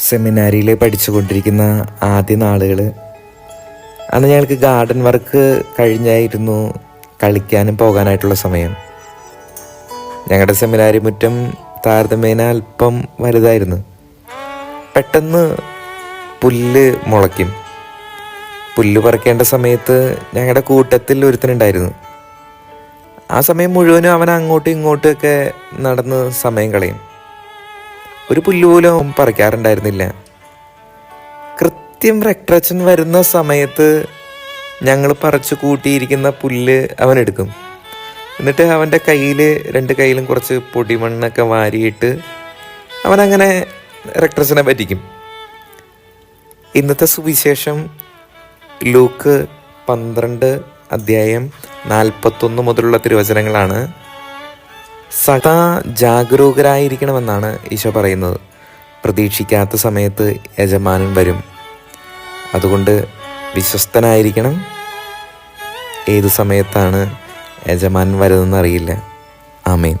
സെമിനാരിയിൽ പഠിച്ചുകൊണ്ടിരിക്കുന്ന ആദ്യ നാളുകൾ അന്ന് ഞങ്ങൾക്ക് ഗാർഡൻ വർക്ക് കഴിഞ്ഞായിരുന്നു കളിക്കാനും പോകാനായിട്ടുള്ള സമയം. ഞങ്ങളുടെ സെമിനാരി മുറ്റം താരതമ്യേന അല്പം വലുതായിരുന്നു. പെട്ടെന്ന് പുല്ല് മുളയ്ക്കും. പുല്ല് പറിക്കേണ്ട സമയത്ത് ഞങ്ങളുടെ കൂട്ടത്തിൽ ഒരുത്തനുണ്ടായിരുന്നു. ആ സമയം മുഴുവനും അവൻ അങ്ങോട്ടും ഇങ്ങോട്ടും ഒക്കെ നടന്ന് സമയം കളയും. ഒരു പുല്ലുപോലും അവൻ പറിക്കാറുണ്ടായിരുന്നില്ല. കൃത്യം രക്തച്ചൻ വരുന്ന സമയത്ത് ഞങ്ങൾ പറിച്ചു കൂട്ടിയിരിക്കുന്ന പുല്ല് അവൻ എടുക്കും. എന്നിട്ട് അവന്റെ കയ്യിൽ രണ്ട് കയ്യിലും കുറച്ച് പൊടിമണ്ണൊക്കെ വാരിയിട്ട് അവനങ്ങനെ രക്തച്ചനെ പറ്റിക്കും. ഇന്നത്തെ സുവിശേഷം ലൂക്ക് പന്ത്രണ്ട് അധ്യായം നാൽപ്പത്തൊന്ന് മുതലുള്ള തിരുവചനങ്ങളാണ്. സദാ ജാഗരൂകരായിരിക്കണമെന്നാണ് ഈശോ പറയുന്നത്. പ്രതീക്ഷിക്കാത്ത സമയത്ത് യജമാനൻ വരും. അതുകൊണ്ട് വിശ്വസ്തനായിരിക്കണം. ഏത് സമയത്താണ് യജമാനൻ വരുന്നതെന്ന് അറിയില്ല. ആമേൻ.